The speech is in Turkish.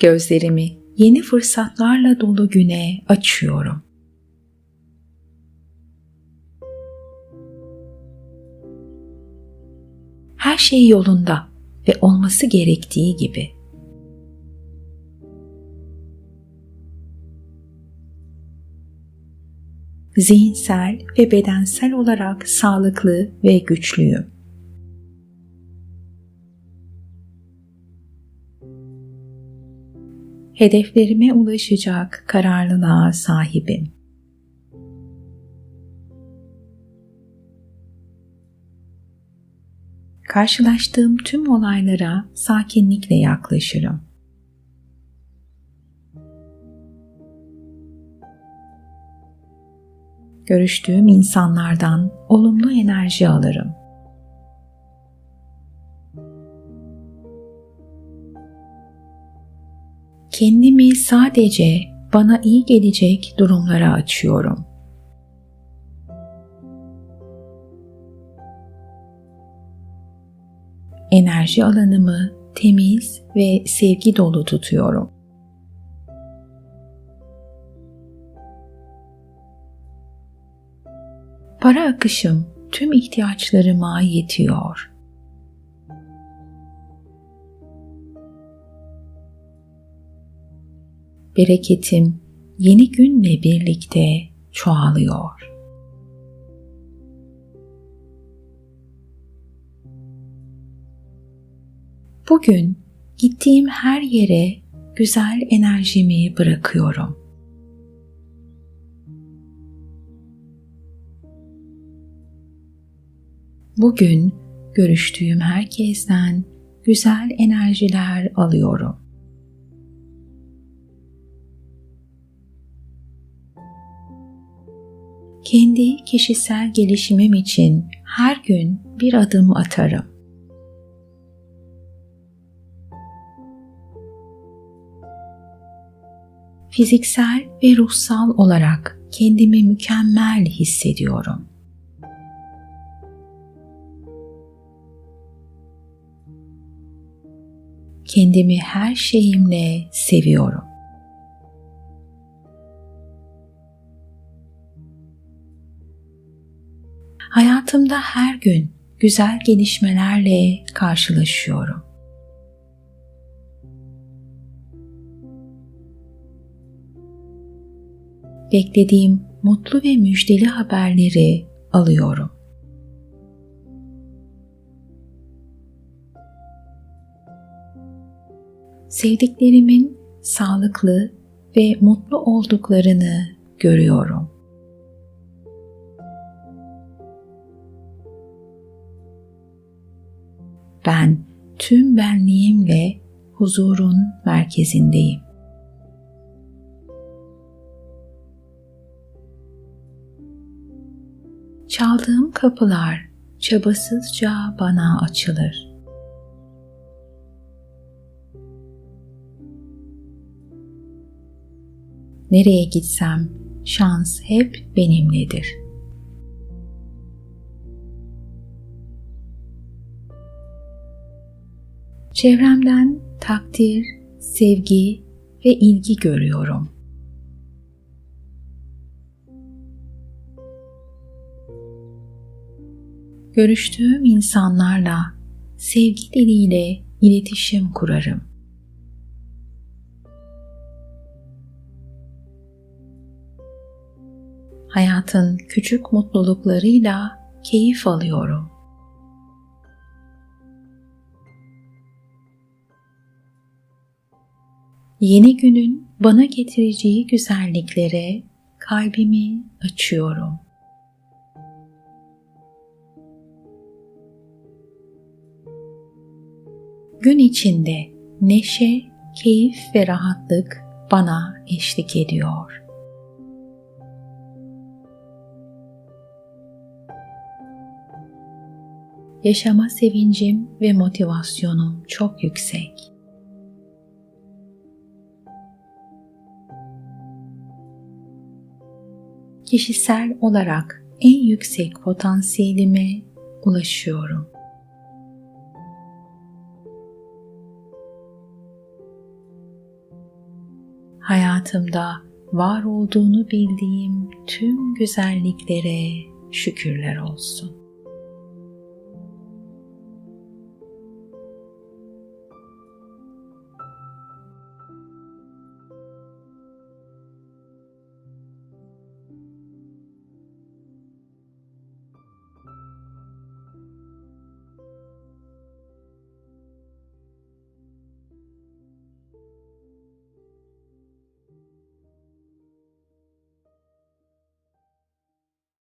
Gözlerimi yeni fırsatlarla dolu güne açıyorum. Her şey yolunda ve olması gerektiği gibi. Zihinsel ve bedensel olarak sağlıklı ve güçlüyüm. Hedeflerime ulaşacak kararlılığa sahibim. Karşılaştığım tüm olaylara sakinlikle yaklaşırım. Görüştüğüm insanlardan olumlu enerji alırım. Kendimi sadece bana iyi gelecek durumlara açıyorum. Enerji alanımı temiz ve sevgi dolu tutuyorum. Para akışım tüm ihtiyaçlarıma yetiyor. Bereketim yeni günle birlikte çoğalıyor. Bugün gittiğim her yere güzel enerjimi bırakıyorum. Bugün görüştüğüm herkesten güzel enerjiler alıyorum. Kendi kişisel gelişimim için her gün bir adım atarım. Fiziksel ve ruhsal olarak kendimi mükemmel hissediyorum. Kendimi her şeyimle seviyorum. Hayatımda her gün güzel gelişmelerle karşılaşıyorum. Beklediğim mutlu ve müjdeli haberleri alıyorum. Sevdiklerimin sağlıklı ve mutlu olduklarını görüyorum. Ben tüm benliğimle huzurun merkezindeyim. Çaldığım kapılar çabasızca bana açılır. Nereye gitsem şans hep benimledir.'' Çevremden takdir, sevgi ve ilgi görüyorum. Görüştüğüm insanlarla sevgi diliyle iletişim kurarım. Hayatın küçük mutluluklarıyla keyif alıyorum. Yeni günün bana getireceği güzelliklere kalbimi açıyorum. Gün içinde neşe, keyif ve rahatlık bana eşlik ediyor. Yaşama sevincim ve motivasyonum çok yüksek. Kişisel olarak en yüksek potansiyelime ulaşıyorum. Hayatımda var olduğunu bildiğim tüm güzelliklere şükürler olsun.